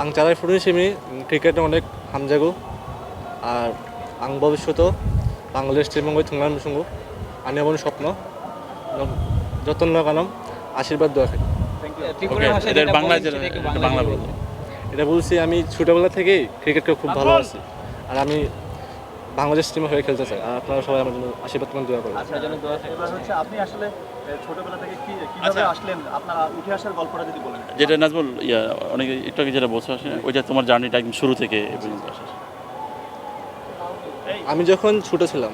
ang চালাই semi cricket অনেক হামজাগু। আর আং ভবিষ্যত বাংলাদেশ টিমঙ্গই থুংলাম সঙ্গ আনি আমার স্বপ্ন। যতন লাগালাম আশীর্বাদ দেওয়া খাই। বাংলা বাংলা এটা বলছি আমি ছোটোবেলা থেকেই ক্রিকেটকে খুব ভালোবাসি। আর আমি বাংলাদেশ টিমে হয়ে খেলতে চাই। আর আপনারা সবাই আমার জন্য আশীর্বাদ দোয়া করবেন। আপনার জন্য দোয়া থাকবে। এবার হচ্ছে আপনি আসলে ছোটবেলা থেকে কি কীভাবে আসলেন? আপনার উঠে আসার গল্পটা যদি বলেন। যেটা নাজবুল ইয়া অনেক একটু আগে যেটা বলছো আসলে ওইটা তোমার জার্নিটা একদম শুরু থেকে পর্যন্ত আসা। আমি যখন ছোটো ছিলাম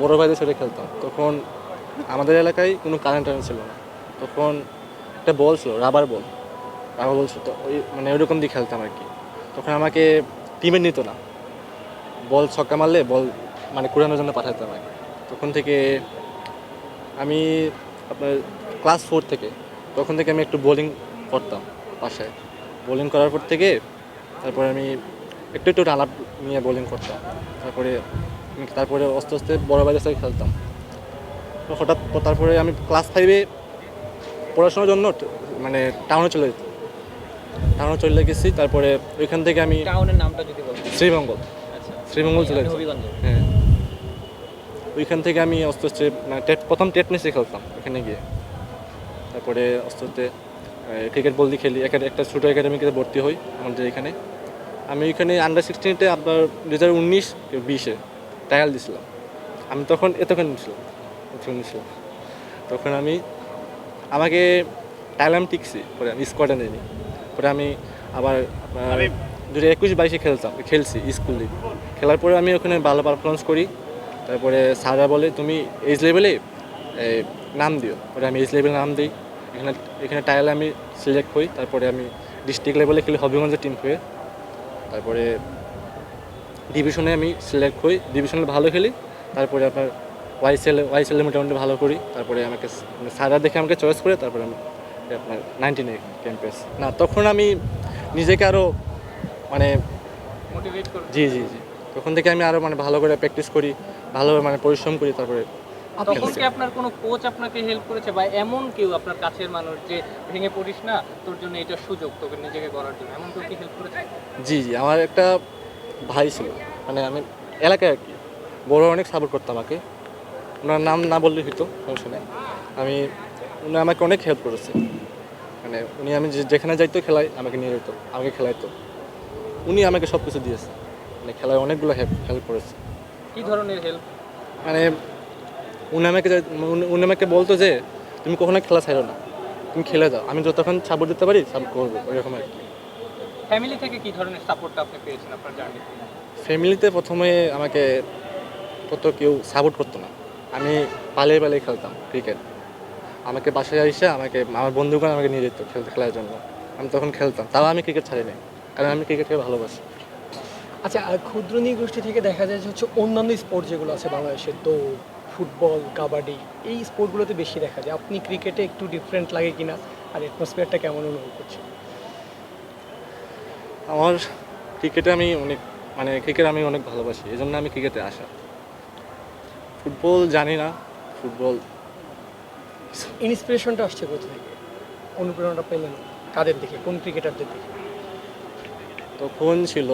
বড় ভাইদের সাথে খেলতাম তখন আমাদের এলাকায় কোনো কারেন্ট টারেন্ট ছিল না। তখন একটা বল ছিল রাবার বল রাবার বল ছিল তো ওই মানে ওইরকম দিয়ে খেলতাম আর কি। তখন আমাকে টিমে নিত না। বল ছক্কা মারলে বল মানে কুড়ানোর জন্য আর কি তখন থেকে আমি আপনার ক্লাস ফোর থেকে তখন থেকে আমি একটু বোলিং করতাম বাসায়। বোলিং করার পর থেকে তারপরে আমি একটু একটু আপ নিয়ে বোলিং করতাম। তারপরে তারপরে আস্তে আস্তে বড় বাইরের সাথে খেলতাম। তো হঠাৎ তারপরে আমি ক্লাস ফাইভে পড়াশোনার জন্য মানে টাউনে চলে যেতাম। টাউনে চলে গেছি তারপরে ওইখান থেকে আমি টাউনের নামটা যদি শ্রীমঙ্গল। শ্রীমঙ্গল চলে যেতাম হ্যাঁ। ওইখান থেকে আমি আস্তে আস্তে মানে টেট প্রথম টেট মেসে খেলতাম ওখানে গিয়ে। তারপরে আস্তে আস্তে ক্রিকেট বল দিয়ে খেলি। একা- একটা ছোটো একাডেমিতে ভর্তি হই আমাদের এখানে। আমি ওইখানে আন্ডার সিক্সটিনতে আপনার দু হাজার উনিশ বিশে ট্রায়াল দিছিলাম। আমি তখন এতক্ষণ ছিলাম এতক্ষণ ছিলাম। তখন আমি আমাকে ট্যালাম টিকছি পরে আমি স্কোয়াডে নিইনি। পরে আমি আবার আপনার দু হাজার একুশ বাইশে খেলতাম, খেলছি স্কুলে খেলার পরে আমি ওখানে ভালো পারফরমেন্স করি। তারপরে স্যাররা বলে, তুমি এজ লেভেলে নাম দিও। পরে আমি এজ লেভেলে নাম দিই। এখানে এখানে টায়ালে আমি সিলেক্ট হই। তারপরে আমি ডিস্ট্রিক্ট লেভেলে খেলি হবিগঞ্জের টিম হয়ে। তারপরে ডিভিশনে আমি সিলেক্ট হই। ডিভিশনে ভালো খেলি। তারপরে আপনার ওয়াইসেল ওয়াইসেলে মোটামুটি ভালো করি। তারপরে আমাকে স- মানে দেখে আমাকে চয়েস করে, তারপরে আমি আপনার নাইনটিনে ক্যাম্পেস না, তখন আমি নিজেকে আরও মানে জি জি জি। তখন থেকে আমি আরও মানে ভালো করে প্র্যাকটিস করি ভালোভাবে মানে পরিশ্রম করি তারপরে। তখন কি আপনার কোনো কোচ আপনাকে হেল্প করেছে? বা এমন কেউ আপনার কাছের মানুষ যে ভেঙে পড়িস না তোর জন্য এটা সুযোগ তোকে নিজেকে করার জন্য? এমন কেউ কি হেল্প করেছে? জি জি আমার একটা ভাই ছিল। মানে আমি এলাকায় আর কি। বড় অনেক সাপোর্ট করতো আমাকে। ওনার নাম না বললেই হতো সমস্যা নেই। আমি উনি আমাকে অনেক হেল্প করেছে। মানে উনি আমি যেখানে যাইতো খেলাই আমাকে নিয়ে যেত আমাকে খেলাইতো। উনি আমাকে সব কিছু দিয়েছে। মানে খেলায় অনেকগুলো হেল্প হেল্প করেছে। কি ধরনের হেল্প মানে উনি আমাকে উনি- আমাকে বলতো যে তুমি কখনো খেলা ছাড়ো না। তুমি খেলে যাও। আমি যতক্ষণ সাপোর্ট দিতে পারি সাপোর্ট করব। ওইরকম আর কি। ফ্যামিলি থেকে কি ধরনের সাপোর্টটা আপনি পেয়েছেন আপনার জার্নি ফ্যামিলিতে প্রথমে আমাকে কত কেউ সাপোর্ট করতো না। আমি পালিয়ে পালিয়ে খেলতাম ক্রিকেট আমাকে বাসায় এসে আমাকে আমার বন্ধুগণ আমাকে নিয়ে যেত খেলতে খেলার জন্য। আমি তখন খেলতাম। তাও আমি ক্রিকেট ছাড়িনি। কারণ আমি ক্রিকেটকে ভালোবাসি। আচ্ছা আর ক্ষুদ্র নৃগোষ্ঠী থেকে দেখা যায় যে হচ্ছে অন্যান্য স্পোর্ট যেগুলো আছে বাংলাদেশের দৌড় ফুটবল কাবাডি এই স্পোর্টগুলোতে বেশি দেখা যায়। আপনি ক্রিকেটে একটু ডিফারেন্ট লাগে কিনা? আর অ্যাটমসফিয়ারটা কেমন অনুভব করছেন? আমার ক্রিকেটে আমি অনেক মানে ক্রিকেট আমি অনেক ভালোবাসি এই জন্য আমি ক্রিকেটে আসা। ফুটবল জানি না ফুটবল ইন্সপিরেশনটা আসছে কোথা থেকে? অনুপ্রেরণাটা পেলেন কাদের দেখে কোন ক্রিকেটারদের দেখে তখন ছিল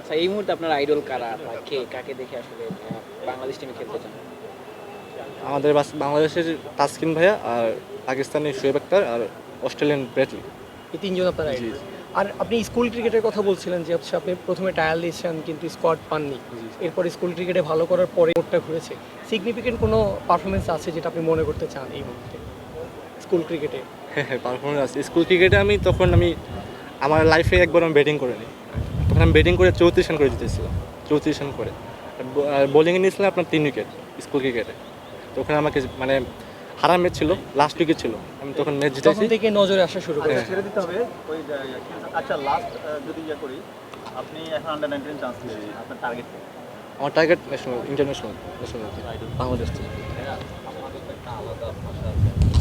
আচ্ছা এই মুহূর্তে আপনার আইডল কারা? বা কে কাকে দেখে আসলে বাংলাদেশ টিমে খেলতে চান? আমাদের বাংলাদেশের তাসকিন ভাইয়া আর পাকিস্তানি শোয়েব আক্তার আর অস্ট্রেলিয়ান ব্রেটলি এই তিনজন আপনার আইডল। আর আপনি স্কুল ক্রিকেটের কথা বলছিলেন যে হচ্ছে আপনি প্রথমে টায়াল দিয়েছেন কিন্তু স্কোয়াড পাননি। এরপরে স্কুল ক্রিকেটে ভালো করার পরে মোটটা ঘুরেছে। সিগনিফিকেন্ট কোনো পারফরমেন্স আছে যেটা আপনি মনে করতে চান এই মুহূর্তে স্কুল ক্রিকেটে হ্যাঁ হ্যাঁ পারফরমেন্স আছে স্কুল ক্রিকেটে আমি তখন আমি আমার লাইফে একবার আমি ব্যাটিং করে নিই তখন আমি ব্যাটিং করে চৌত্রিশ রান করে জিতেছিলাম। চৌত্রিশ রান করে। আর বোলিংয়ে নিয়েছিলাম আপনার তিন উইকেট স্কুল ক্রিকেটে তখন আমাকে মানে হারা ম্যাচ ছিল লাস্ট উইকেট ছিল। আমি তখন ম্যাচ তখন জিতেছি। থেকে নজরে আসা শুরু করে আচ্ছা ছেড়ে দিতে হবে ওই আচ্ছা লাস্ট যদি ইয়ে করি আপনি এখন আন্ডার নাইনটিন চান্স পেয়েছেন আপনার টার্গেট আমার target national international national Bangladesh থেকে ইচ্ছা ওখানে এই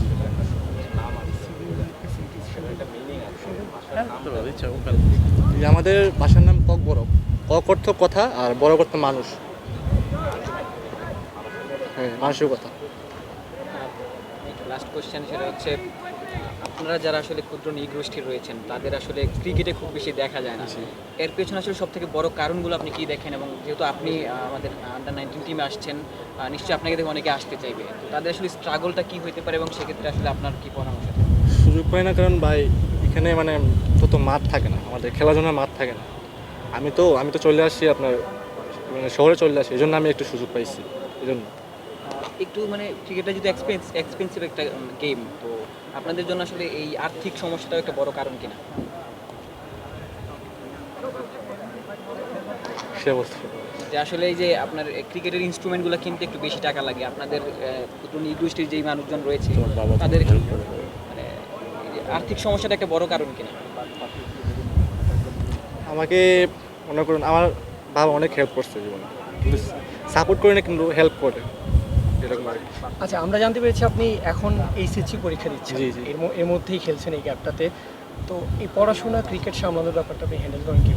আমাদের ভাষার নাম কক বড়। কক অর্থ কথা আর বড় অর্থ মানুষ। হ্যাঁ মানুষের কথা। লাস্ট কোশ্চেন সেটা হচ্ছে আপনারা যারা আসলে ক্ষুদ্র নৃগোষ্ঠী রয়েছেন তাদের আসলে ক্রিকেটে খুব বেশি দেখা যায় না। এর পেছনে আসলে সব থেকে বড় কারণগুলো আপনি কি দেখেন? এবং যেহেতু আপনি আমাদের আন্ডার নাইনটিন টিমে আসছেন নিশ্চয়ই আপনাকে দেখে অনেকে আসতে চাইবে। তো তাদের আসলে স্ট্রাগলটা কি হইতে পারে? এবং সেক্ষেত্রে আসলে আপনার কি পরামর্শ? সুযোগ পাই না কারণ ভাই এখানে মানে তত মাঠ থাকে না আমাদের খেলার জন্য মাঠ থাকে না। আমি তো আমি তো চলে আসছি আপনার মানে শহরে চলে আসি এই জন্য আমি একটু সুযোগ পাইছি এই জন্য একটু মানে ক্রিকেটটা যদি এক্সপেন্স এক্সপেন্সিভ একটা গেম তো আপনাদের জন্য আসলে এই আর্থিক সমস্যাটাও একটা বড় কারণ কিনা? সে যে আসলে এই যে আপনার ক্রিকেটের ইনস্ট্রুমেন্টগুলো কিনতে একটু বেশি টাকা লাগে আপনাদের নৃগোষ্ঠীর যেই মানুষজন রয়েছে তাদের আর্থিক সমস্যাটা একটা বড় কারণ কিনা? আমাকে মনে করুন আমার বাবা অনেক হেল্প করছে জীবনে। কিন্তু সাপোর্ট করে না কিন্তু হেল্প করে। এরকম আর কি। আচ্ছা আমরা জানতে পেরেছি আপনি এখন এইচএসসি পরীক্ষা দিচ্ছেন। জি, জি। এর এর মধ্যেই খেলছেন এই গ্যাপটাতে তো এই পড়াশোনা ক্রিকেট সামলানোর ব্যাপারটা আপনি হ্যান্ডেল করেন কি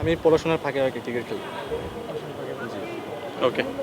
আমি পড়াশোনার ফাঁকে ফাঁকে ক্রিকেট খেলি। ওকে